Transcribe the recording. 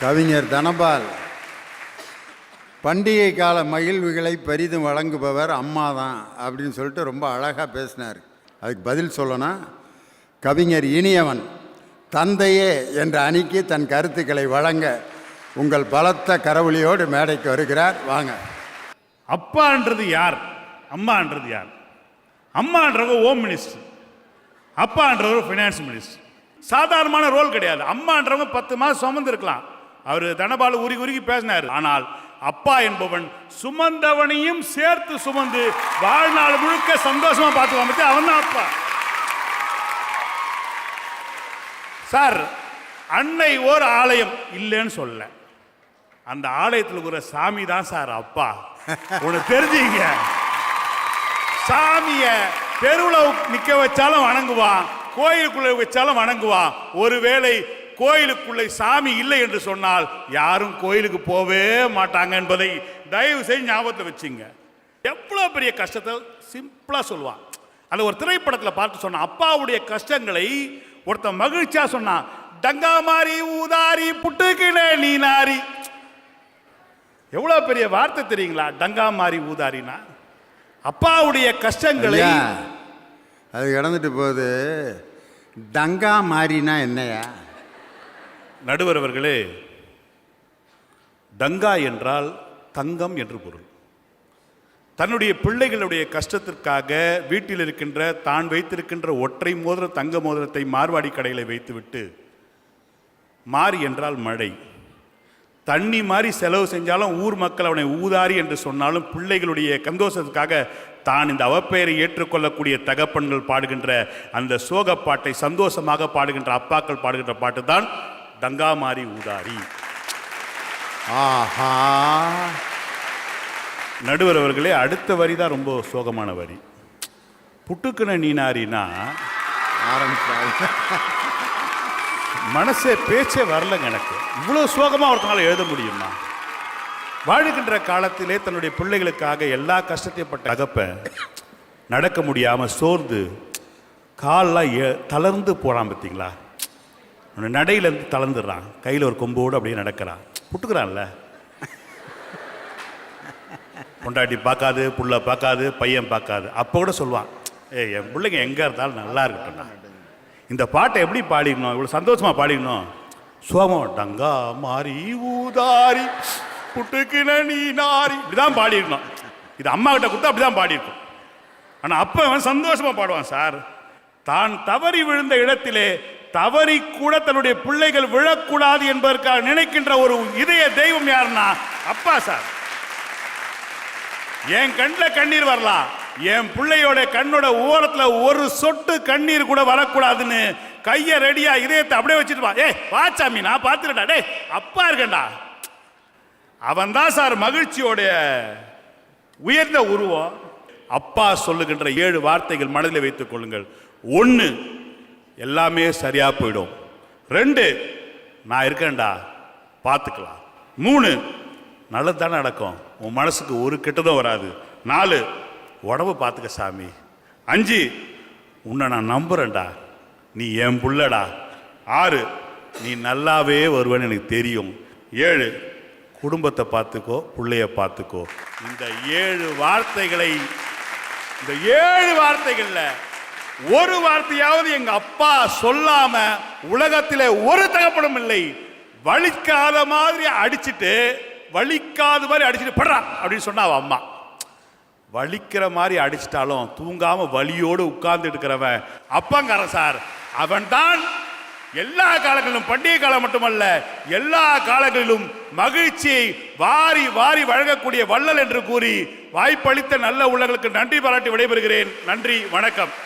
கவிஞர் தனபால். பண்டிகை கால மகிழ்வுகளை பெரிதும் வழங்குபவர் அம்மா தான் அப்படின்னு சொல்லிட்டு ரொம்ப அழகாக பேசினார். அதுக்கு பதில் சொல்லணும் கவிஞர் இனியவன் தந்தையே என்ற அணிக்கு தன் கருத்துக்களை வழங்க உங்கள் பலத்த கரவொலியோடு மேடைக்கு வருகிறார். வாங்க. அப்பான்றது யார்? அம்மான்றது யார்? அம்மான்றவங்க ஹோம் மினிஸ்டர் அப்பான்றவர் ஃபினான்ஸ் மினிஸ்டர் சாதாரணமான ரோல் கிடையாது. அம்மான்றவங்க பத்து மாதம் சுமந்துருக்கலாம். அவர் தனபால் உருகி உருகி பேசினார். ஆனால் அப்பா என்பவன் சுமந்தவனையும் சேர்த்து சுமந்து வாழ்நாள் முழுக்க சந்தோஷமா பார்த்துக்காம பத்தி அவன் தான் அப்பா. சார் அன்னை ஓர் ஆலயம் இல்லைன்னு சொல்ல. அந்த ஆலயத்தில் இருக்கிற சாமி தான் சார் அப்பா. உனக்கு தெரிஞ்சீங்க. சாமிய தெருவில் நிற்க வச்சாலும் வணங்குவான் கோயிலுக்குள்ள வச்சாலும் வணங்குவான். ஒருவேளை கோயிலுக்குள்ளே சாமி இல்லை என்று சொன்னால் யாரும் கோயிலுக்கு போவே மாட்டாங்க என்பதை தயவு செய்து ஞாபகத்தை வச்சுங்க. எவ்வளோ பெரிய கஷ்டத்தை சிம்பிளாக சொல்லுவான். அந்த ஒரு திரைப்படத்தில் பார்த்து சொன்னான் அப்பாவுடைய கஷ்டங்களை ஒருத்தன் மகிழ்ச்சியாக சொன்னான் டங்கா மாறி ஊதாரி புட்டுக்கினே நீ நாரி. எவ்வளோ பெரிய வார்த்தை தெரியுங்களா? டங்கா மாறி ஊதாரினா? அப்பாவுடைய கஷ்டங்களை அது கடந்துட்டு போகுது. டங்கா மாறினா என்னையா நடுவர் அவர்களே என்றால் தங்கம் என்று பொருள். தன்னுடைய பிள்ளைகளுடைய கஷ்டத்திற்காக வீட்டில் இருக்கின்ற தான் வைத்திருக்கின்ற ஒற்றை மோதிர தங்க மோதிரத்தை மார்வாடி கடையில் வைத்துவிட்டு மாறி என்றால் மழை. தண்ணி மாதிரி செலவு செஞ்சாலும் ஊர் மக்கள் அவனை ஊதாரி என்று சொன்னாலும் பிள்ளைகளுடைய சந்தோஷத்துக்காக தான் இந்த அவப்பெயரை ஏற்றுக்கொள்ளக்கூடிய தகப்பன்கள் பாடுகின்ற அந்த சோக பாட்டை சந்தோஷமாக பாடுகின்ற அப்பாக்கள் பாடுகின்ற பாட்டு தான் டங்கா மாறி ஊதாரி. ஆஹா. நடுவர் அவர்களே அடுத்த வரி தான் ரொம்ப சோகமான வரி. புட்டுக்குன நீனாரினா ஆரம்பிச்சாங்க மனசே பேச்சே வரலங்க எனக்கு. இவ்வளோ சோகமாக ஒருத்தனால எழுத முடியுமா? வாழுகின்ற காலத்திலே தன்னுடைய பிள்ளைகளுக்காக எல்லா கஷ்டத்தையும் பட்ட அகப்ப நடக்க முடியாமல் சோர்ந்து கால்லாம் தளர்ந்து போகிறான் பார்த்தீங்களா அவன் நடையிலேருந்து தளர்ந்துடுறான். கையில் ஒரு கொம்போடு அப்படியே நடக்கிறான். புட்டுக்கிறான்ல. பொண்டாட்டி பார்க்காது புள்ள பார்க்காது பையன் பார்க்காது. அப்போ கூட சொல்லுவான் ஏய் என் பிள்ளைங்க எங்கே இருந்தாலும் நல்லா இருக்கட்டும்டா. இந்த பாட்டை எப்படி பாடிக்கணும் இவ்வளோ சந்தோஷமா பாடிக்கணும் சோமம் டங்கா மாறி ஊதாரி புட்டுக்கின நீ நாரி. இப்படிதான் பாடிருக்கணும் இது அம்மா கிட்ட கொடுத்தா அப்படிதான் பாடியிருக்கும். ஆனால் அப்போ அவன் சந்தோஷமாக பாடுவான் சார் தான் தவறி விழுந்த இடத்திலே தவறி கூட தன்னுடைய பிள்ளைகள் விழக்கூடாது என்பதற்காக நினைக்கின்ற ஒரு இதய தெய்வம் யாருன்னா அப்பா சார். என் கண்ணில் கண்ணீர் வரலாம் என் பிள்ளையோட கண்ணோட ஓரத்துல ஒரு சொட்டு கண்ணீர் கூட வரக்கூடாதுன்னு கையை ரெடியா இதயத்தை அப்படியே வச்சுட்டு வா. சாமி வாச்சாமி நான் பார்த்துட்டா டே அப்பா இருக்கேன்டா. அவன் தான் சார் மகிழ்ச்சியோடைய உயர்ந்த உருவம். அப்பா சொல்லுகின்ற ஏழு வார்த்தைகள் மனதில் வைத்துக் கொள்ளுங்கள். ஒன்று எல்லாமே சரியாக போயிடும். ரெண்டு நான் இருக்கேன்டா பார்த்துக்கலாம் மூணு நல்லது தானே நடக்கும். உன் மனசுக்கு ஒரு கெட்டதும் வராது. நாலு உடம்பு பார்த்துக்க சாமி. அஞ்சு உன்னை நான் நம்புகிறேன்டா நீ என் புள்ளடா. ஆறு நீ நல்லாவே வருவேன்னு எனக்கு தெரியும். ஏழு குடும்பத்தை பார்த்துக்கோ பிள்ளைய பார்த்துக்கோ இந்த ஏழு வார்த்தைகளை இந்த ஏழு வார்த்தைகளில் ஒரு வார்த்தையாவது எங்க அப்பா சொல்லாம உலகத்திலே ஒரு தகப்படும் இல்லை. வலிக்காத மாதிரி அடிச்சிட்டு வலிக்காத மாதிரி அடிச்சுட்டு படுறா அப்படின்னு சொன்னா அம்மா. வலிக்கிற மாதிரி அடிச்சிட்டாலும் தூங்காம வலியோடு உட்கார்ந்து இருக்கிறவன் அப்பங்காரன் சார். அவன் தான் எல்லா காலங்களிலும் பண்டிகை காலம் மட்டுமல்ல எல்லா காலங்களிலும் மகிழ்ச்சியை வாரி வாரி வழங்கக்கூடிய வள்ளல் என்று கூறி வாய்ப்பளித்த நல்ல உள்ளங்களுக்கு நன்றி பாராட்டி விடைபெறுகிறேன். நன்றி வணக்கம்.